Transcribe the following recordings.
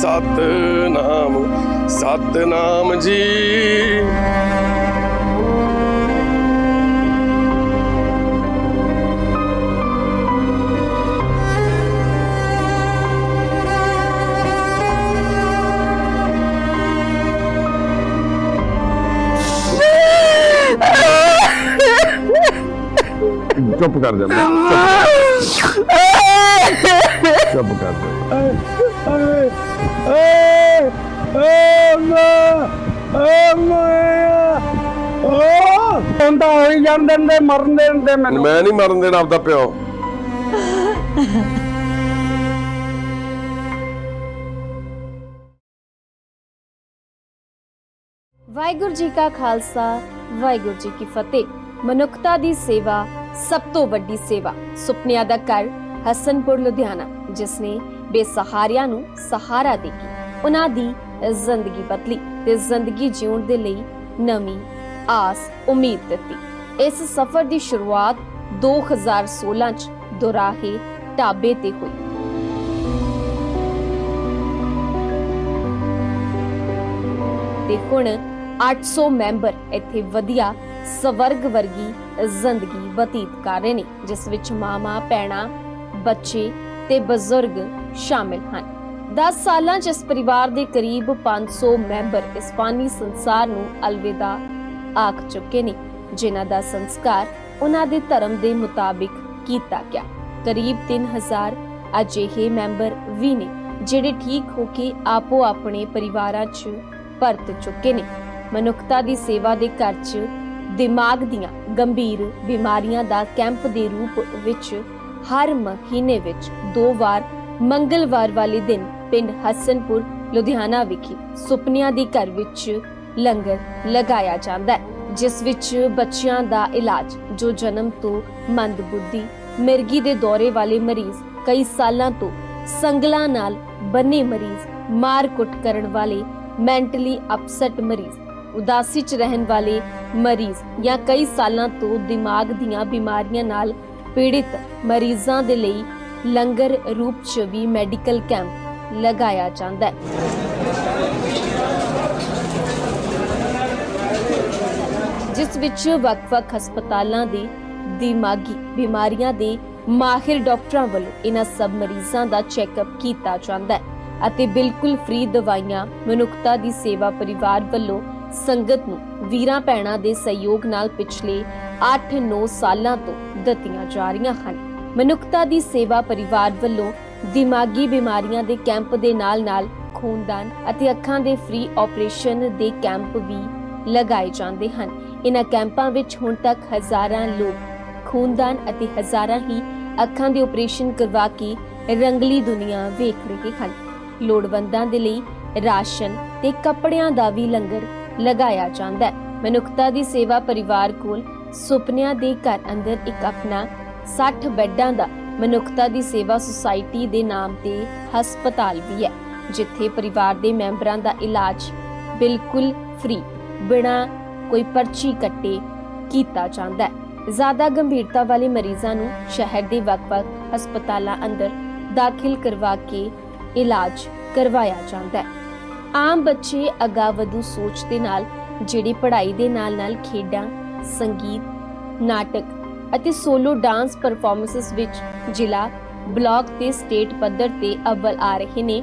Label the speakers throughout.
Speaker 1: ਸਤਨਾਮ ਸਤਨਾਮ ਜੀ।
Speaker 2: ਚੁੱਪ ਕਰ ਜਾ। ਮੈਂ ਚੁੱਪ ਕਰ ਜਾ।
Speaker 3: ਹੁੰਦਾ ਹੋਈ ਜਾਂਦੇ ਨੇ ਮਰਨ ਦੇ ਹੁੰਦੇ ਮੈਨੂੰ
Speaker 1: ਮੈਂ ਨਹੀਂ ਮਰਨ ਦੇਣਾ ਆਪਦਾ ਪਿਓ।
Speaker 4: ਵਾਹਿਗੁਰੂ ਜੀ ਕਾ ਖਾਲਸਾ, ਵਾਹਿਗੁਰੂ ਜੀ ਕੀ ਫਤਿਹ। ਮਨੁੱਖਤਾ ਦੀ ਸੇਵਾ ਸਭ ਤੋਂ ਵੱਡੀ ਸੇਵਾ, ਸੁਪਨਿਆਂ ਦਾ ਘਰ, ਹਸਨਪੁਰ, ਲੁਧਿਆਣਾ, ਜਿਸ ਨੇ ਬੇਸਹਾਰਿਆਂ ਨੂੰ ਸਹਾਰਾ ਦੇ ਕੇ ਉਹਨਾਂ ਦੀ ਜ਼ਿੰਦਗੀ ਬਦਲੀ ਤੇ ਜ਼ਿੰਦਗੀ ਜਿਉਣ ਦੇ ਲਈ ਨਵੀਂ ਆਸ ਉਮੀਦ ਦਿੱਤੀ। ਇਸ ਸਫ਼ਰ ਦੀ ਸ਼ੁਰੂਆਤ 2016 ਚ ਦੁਰਾਹੇ ਢਾਬੇ ਤੇ ਹੋਈ। ਤੇ ਹੁਣ 800 ਮੈਂਬਰ ਇੱਥੇ ਵਧੀਆ ਸਵਰਗ ਵਰਗੀ ਜ਼ਿੰਦਗੀ ਬਤੀਤ ਕਰ ਰਹੇ ਨੇ, ਜਿਸ ਵਿੱਚ ਮਾਮਾ ਪੈਣਾ ਬੱਚੇ ਤੇ ਬਜ਼ੁਰਗ ਸ਼ਾਮਿਲ ਹਨ। 10 ਸਾਲਾਂ 'ਚ ਇਸ ਪਰਿਵਾਰ ਦੇ ਕਰੀਬ 500 ਮੈਂਬਰ ਇਸ ਫਾਨੀ ਸੰਸਾਰ ਨੂੰ ਅਲਵਿਦਾ ਆਖ ਚੁੱਕੇ ਨੇ, ਜਿਨ੍ਹਾਂ ਦਾ ਸੰਸਕਾਰ ਉਹਨਾਂ ਦੇ ਧਰਮ ਦੇ ਮੁਤਾਬਿਕ ਕੀਤਾ ਗਿਆ। ਕਰੀਬ 3000 ਅਜਿਹੇ ਮੈਂਬਰ ਵੀ ਨੇ, ਜਿਹੜੇ ਠੀਕ ਹੋ ਕੇ ਆਪੋ ਆਪਣੇ ਪਰਿਵਾਰਾਂ 'ਚ ਪਰਤ ਚੁੱਕੇ ਨੇ। ਮਨੁੱਖਤਾ ਦੀ ਸੇਵਾ ਦੇ ਘਰ 'ਚ ਦਿਮਾਗ ਦੀਆਂ ਗੰਭੀਰ ਬਿਮਾਰੀਆਂ ਦਾ ਕੈਂਪ ਦੇ ਰੂਪ ਵਿੱਚ ਹਰ ਮਹੀਨੇ ਵਿੱਚ ਦੋ ਵਾਰ ਮੰਗਲਵਾਰ ਵਾਲੇ ਦਿਨ ਪਿੰਡ ਹਸਨਪੁਰ, ਲੁਧਿਆਣਾ ਵਿਖੇ ਸੁਪਨਿਆਂ ਦੇ ਘਰ ਵਿੱਚ ਲੰਗਰ ਲਗਾਇਆ ਜਾਂਦਾ ਹੈ, ਜਿਸ ਵਿੱਚ ਬੱਚਿਆਂ ਦਾ ਇਲਾਜ, ਜੋ ਜਨਮ ਤੋਂ ਮੰਦਬੁੱਧੀ, ਮਿਰਗੀ ਦੇ ਦੌਰੇ ਵਾਲੇ ਮਰੀਜ਼ ਕਈ ਸਾਲਾਂ ਤੋਂ ਸੰਗਲਾਂ ਨਾਲ ਬੰਨੇ ਮਰੀਜ਼, ਮਾਰ ਕੁੱਟ ਕਰਨ ਵਾਲੇ, ਮੈਂਟਲੀ ਅਪਸੈਟ ਮਰੀਜ਼, ਉਦਾਸੀ ਚ ਰਹਿਣ ਵਾਲੇ ਮਰੀਜ਼ ਜਾਂ ਕਈ ਸਾਲਾਂ ਤੋਂ ਦਿਮਾਗ ਦੀਆਂ ਬਿਮਾਰੀਆਂ ਨਾਲ ਪੀੜਿਤ ਮਰੀਜ਼ਾਂ ਦੇ ਲਈ ਲੰਗਰ ਰੂਪ ਚ ਵੀ ਮੈਡੀਕਲ ਕੈਂਪ ਲਗਾਇਆ ਜਾਂਦਾ ਹੈ। ਜਿਸ ਵਿੱਚ ਵੱਖ-ਵੱਖ ਹਸਪਤਾਲਾਂ ਦੇ ਦਿਮਾਗੀ ਬਿਮਾਰੀਆਂ ਦੇ ਮਾਹਿਰ ਡਾਕਟਰਾਂ ਵੱਲੋਂ ਇਹਨਾਂ ਸਭ ਮਰੀਜ਼ਾਂ ਦਾ ਚੈੱਕਅਪ ਕੀਤਾ ਜਾਂਦਾ ਹੈ ਅਤੇ ਬਿਲਕੁਲ ਫ੍ਰੀ ਦਵਾਈਆਂ, ਮਨੁੱਖਤਾ ਦੀ ਸੇਵਾ ਪਰਿਵਾਰ ਵੱਲੋਂ ਸੰਗਤ ਨੂੰ ਵੀਰਾਂ ਭੈਣਾਂ ਦੇ ਸਹਿਯੋਗ ਨਾਲ ਪਿਛਲੇ 8-9 ਸਾਲਾਂ ਤੋਂ ਦਿੱਤੀਆਂ ਜਾ ਰਹੀਆਂ ਹਨ। ਮਨੁੱਖਤਾ ਦੀ ਸੇਵਾ ਪਰਿਵਾਰ ਵੱਲੋਂ ਦਿਮਾਗੀ ਬਿਮਾਰੀਆਂ ਦੇ ਕੈਂਪ ਦੇ ਨਾਲ-ਨਾਲ ਖੂਨਦਾਨ ਅਤੇ ਅੱਖਾਂ ਦੇ ਫ੍ਰੀ ਆਪਰੇਸ਼ਨ ਦੇ ਕੈਂਪ ਵੀ ਲਗਾਏ ਜਾਂਦੇ ਹਨ। ਇਹਨਾਂ ਕੈਂਪਾਂ ਵਿੱਚ ਹੁਣ ਤੱਕ ਹਜ਼ਾਰਾਂ ਲੋਕ ਖੂਨਦਾਨ ਅਤੇ ਹਜ਼ਾਰਾਂ ਹੀ ਅੱਖਾਂ ਦੇ ਆਪਰੇਸ਼ਨ ਕਰਵਾ ਕੇ ਰੰਗਲੀ ਦੁਨੀਆ ਵੇਖ ਰਹੇ ਹਨ। ਲੋੜਵੰਦਾਂ ਦੇ ਲਈ ਰਾਸ਼ਨ ਤੇ ਕੱਪੜਿਆਂ ਦਾ ਵੀ ਲੰਗਰ ਲਗਾਇਆ ਜਾਂਦਾ ਹੈ। ਮਨੁੱਖਤਾ ਦੀ ਸੇਵਾ ਪਰਿਵਾਰ ਕੋਲ ਸੁਪਨਿਆਂ ਦੇ ਘਰ ਅੰਦਰ ਇੱਕ ਆਪਣਾ 60 ਬੈੱਡਾਂ ਦਾ ਮਨੁੱਖਤਾ ਦੀ ਸੇਵਾ ਸੁਸਾਇਟੀ ਦੇ ਨਾਮ ਤੇ ਹਸਪਤਾਲ ਵੀ ਹੈ, ਜਿੱਥੇ ਪਰਿਵਾਰ ਦੇ ਮੈਂਬਰਾਂ ਦਾ ਇਲਾਜ ਬਿਲਕੁਲ ਫ੍ਰੀ ਬਿਨਾਂ ਕੋਈ ਪਰਚੀ ਕੱਟੇ ਕੀਤਾ ਜਾਂਦਾ ਹੈ। ਜ਼ਿਆਦਾ ਗੰਭੀਰਤਾ ਵਾਲੇ ਮਰੀਜ਼ਾਂ ਨੂੰ ਸ਼ਹਿਰ ਦੇ ਵੱਖ-ਵੱਖ ਹਸਪਤਾਲਾਂ ਅੰਦਰ ਦਾਖਲ ਕਰਵਾ ਕੇ ਇਲਾਜ ਕਰਵਾਇਆ ਜਾਂਦਾ ਹੈ। ਆਮ ਬੱਚੇ ਅਗਾਵਧੂ ਸੋਚ ਦੇ ਨਾਲ, ਜਿਹੜੀ ਪੜ੍ਹਾਈ ਦੇ ਨਾਲ-ਨਾਲ ਖੇਡਾਂ, ਸੰਗੀਤ, ਨਾਟਕ ਅਤੇ ਸੋਲੋ ਡਾਂਸ ਪਰਫਾਰਮੈਂਸਸ ਵਿੱਚ ਜ਼ਿਲ੍ਹਾ, ਬਲਾਕ ਤੇ ਸਟੇਟ ਪੱਧਰ ਤੇ ਅਵਲ ਆ ਰਹੇ ਨੇ।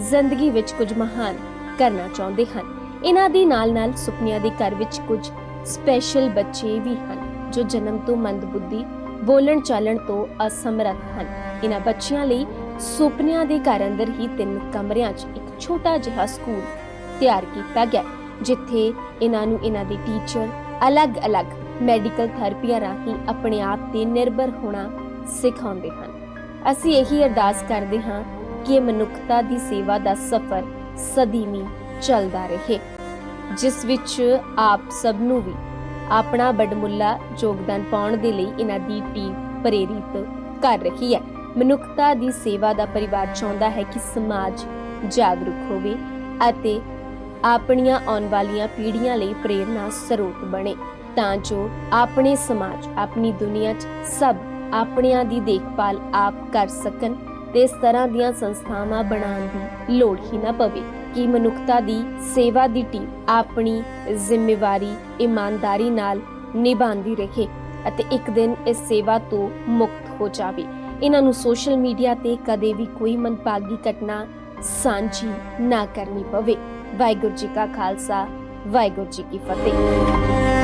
Speaker 4: ਜ਼ਿੰਦਗੀ ਵਿੱਚ ਕੁਝ ਮਹਾਨ ਕਰਨਾ ਚਾਹੁੰਦੇ ਹਨ। ਇਹਨਾਂ ਦੇ ਨਾਲ-ਨਾਲ ਸੁਪਨਿਆਂ ਦੇ ਘਰ ਵਿੱਚ ਕੁਝ ਸਪੈਸ਼ਲ ਬੱਚੇ ਵੀ ਹਨ, ਜੋ ਜਨਮ ਤੋਂ ਮੰਦਬੁੱਧੀ, ਬੋਲਣ ਚਾਲਣ ਤੋਂ ਅਸਮਰੱਥ ਹਨ। ਇਹਨਾਂ ਬੱਚਿਆਂ ਲਈ ਸੁਪਨਿਆਂ ਦੇ ਘਰ ਅੰਦਰ ਹੀ ਤਿੰਨ ਕਮਰਿਆਂ 'ਚ ਇੱਕ ਛੋਟਾ ਜਿਹਾ ਸਕੂਲ ਤਿਆਰ ਕੀਤਾ ਗਿਆ, ਜਿੱਥੇ ਇਹਨਾਂ ਨੂੰ ਇਹਨਾਂ ਦੇ ਟੀਚਰ ਅਲੱਗ-ਅਲੱਗ ਮੈਡੀਕਲ ਥੈਰੇਪੀਆਂ ਰਾਹੀਂ ਆਪਣੇ ਆਪ ਤੇ ਨਿਰਭਰ ਹੋਣਾ ਸਿਖਾਉਂਦੇ ਹਨ। ਅਸੀਂ ਇਹੀ ਅਰਦਾਸ ਕਰਦੇ ਹਾਂ ਕਿ ਇਹ ਮਨੁੱਖਤਾ ਦੀ ਸੇਵਾ ਦਾ ਸਫ਼ਰ ਸਦੀਵੀਂ ਚੱਲਦਾ ਰਹੇ, ਜਿਸ ਵਿੱਚ ਆਪ ਸਭ ਨੂੰ ਵੀ ਆਪਣਾ ਬੜਮੁੱਲਾ ਯੋਗਦਾਨ ਪਾਉਣ ਦੇ ਲਈ ਇਹਨਾਂ ਦੀ ਟੀਮ ਪ੍ਰੇਰਿਤ ਕਰ ਰਹੀ ਹੈ। ਮਨੁੱਖਤਾ ਦੀ ਸੇਵਾ ਦਾ ਪਰਿਵਾਰ ਚਾਹੁੰਦਾ ਹੈ ਕਿ ਸਮਾਜ ਜਾਗਰੂਕ ਹੋਵੇ ਅਤੇ ਆਪਣੀਆਂ ਆਉਣ ਵਾਲੀਆਂ ਪੀੜ੍ਹੀਆਂ ਲਈ ਪ੍ਰੇਰਨਾ ਸਰੋਤ ਬਣੇ। ਤਾਂ ਜੋ ਆਪਣੇ ਸਮਾਜ, ਆਪਣੀ ਦੁਨੀਆ 'ਚ ਸਭ ਆਪਣਿਆਂ ਦੀ ਦੇਖਭਾਲ ਆਪ ਕਰ ਸਕਣ ਤੇ ਇਸ ਤਰ੍ਹਾਂ ਦੀਆਂ ਸੰਸਥਾਵਾਂ ਬਣਾਉਣ ਦੀ ਲੋੜ ਹੀ ਨਾ ਪਵੇ ਕਿ ਮਨੁੱਖਤਾ ਦੀ ਸੇਵਾ ਦੀ ਟੀਮ ਆਪਣੀ ਜ਼ਿੰਮੇਵਾਰੀ, ਇਮਾਨਦਾਰੀ ਨਾਲ ਨਿਭਾਉਂਦੀ ਰਹੇ ਅਤੇ ਇੱਕ ਦਿਨ ਇਸ ਸੇਵਾ ਤੋਂ ਮੁਕਤ ਹੋ ਜਾਵੇ। ਇਹਨਾਂ ਨੂੰ ਸੋਸ਼ਲ ਮੀਡੀਆ ਤੇ ਕਦੇ ਵੀ ਕੋਈ ਮਨਪਾਗੀ ਘਟਨਾ ਸਾਂਝੀ ਨਾ ਕਰਨੀ ਪਵੇ। ਵਾਹਿਗੁਰੂ ਜੀ ਕਾ ਖਾਲਸਾ, ਵਾਹਿਗੁਰੂ ਜੀ ਕੀ ਫਤਿਹ।